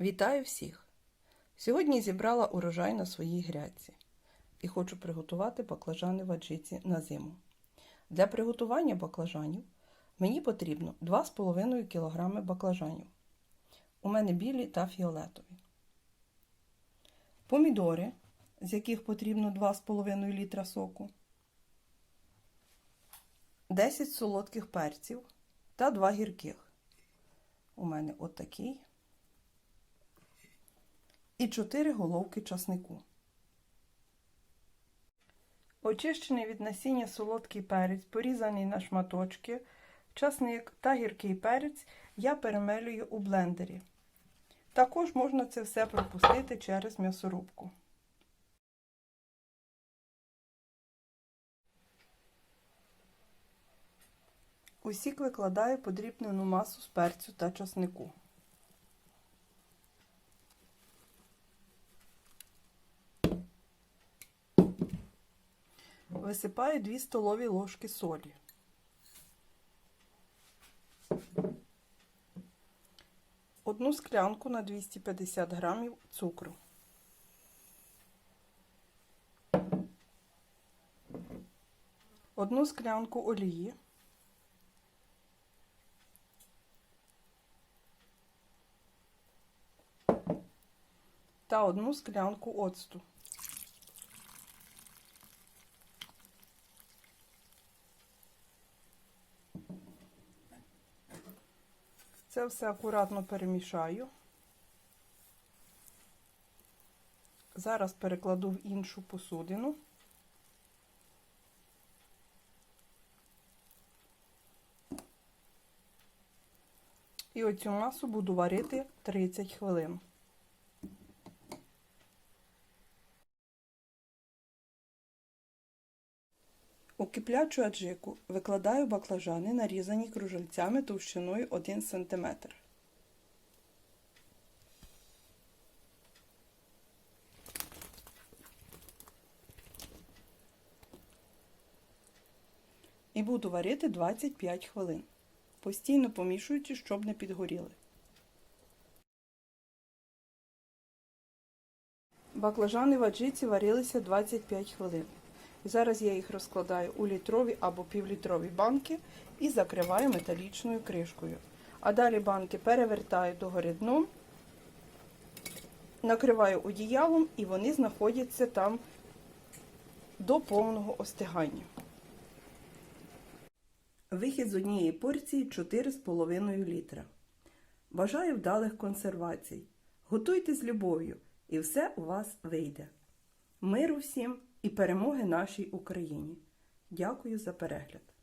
Вітаю всіх! Сьогодні зібрала урожай на своїй грядці і хочу приготувати баклажани в аджиці на зиму. Для приготування баклажанів мені потрібно 2,5 кг баклажанів. У мене білі та фіолетові. Помідори, з яких потрібно 2,5 літра соку. 10 солодких перців та 2 гірких. У мене отакий і 4 головки часнику. Очищений від насіння солодкий перець, порізаний на шматочки, часник та гіркий перець я перемелюю у блендері. Також можна це все пропустити через м'ясорубку. У сік викладаю подрібнену масу з перцю та часнику. Висипаю 2 столові ложки солі. Одну склянку на 250 грамів цукру. Одну склянку олії. Та одну склянку оцту. Це все акуратно перемішаю. Зараз перекладу в іншу посудину. І оцю масу буду варити 30 хвилин. У киплячу аджику викладаю баклажани, нарізані кружельцями товщиною 1 см. І буду варити 25 хвилин, постійно помішуючи, щоб не підгоріли. Баклажани в аджиці варилися 25 хвилин. Зараз я їх розкладаю у літрові або півлітрові банки і закриваю металічною кришкою. А далі банки перевертаю догори дном, накриваю одіялом і вони знаходяться там до повного остигання. Вихід з однієї порції 4,5 літра. Бажаю вдалих консервацій. Готуйте з любов'ю, і все у вас вийде. Миру всім! І перемоги нашій Україні. Дякую за перегляд!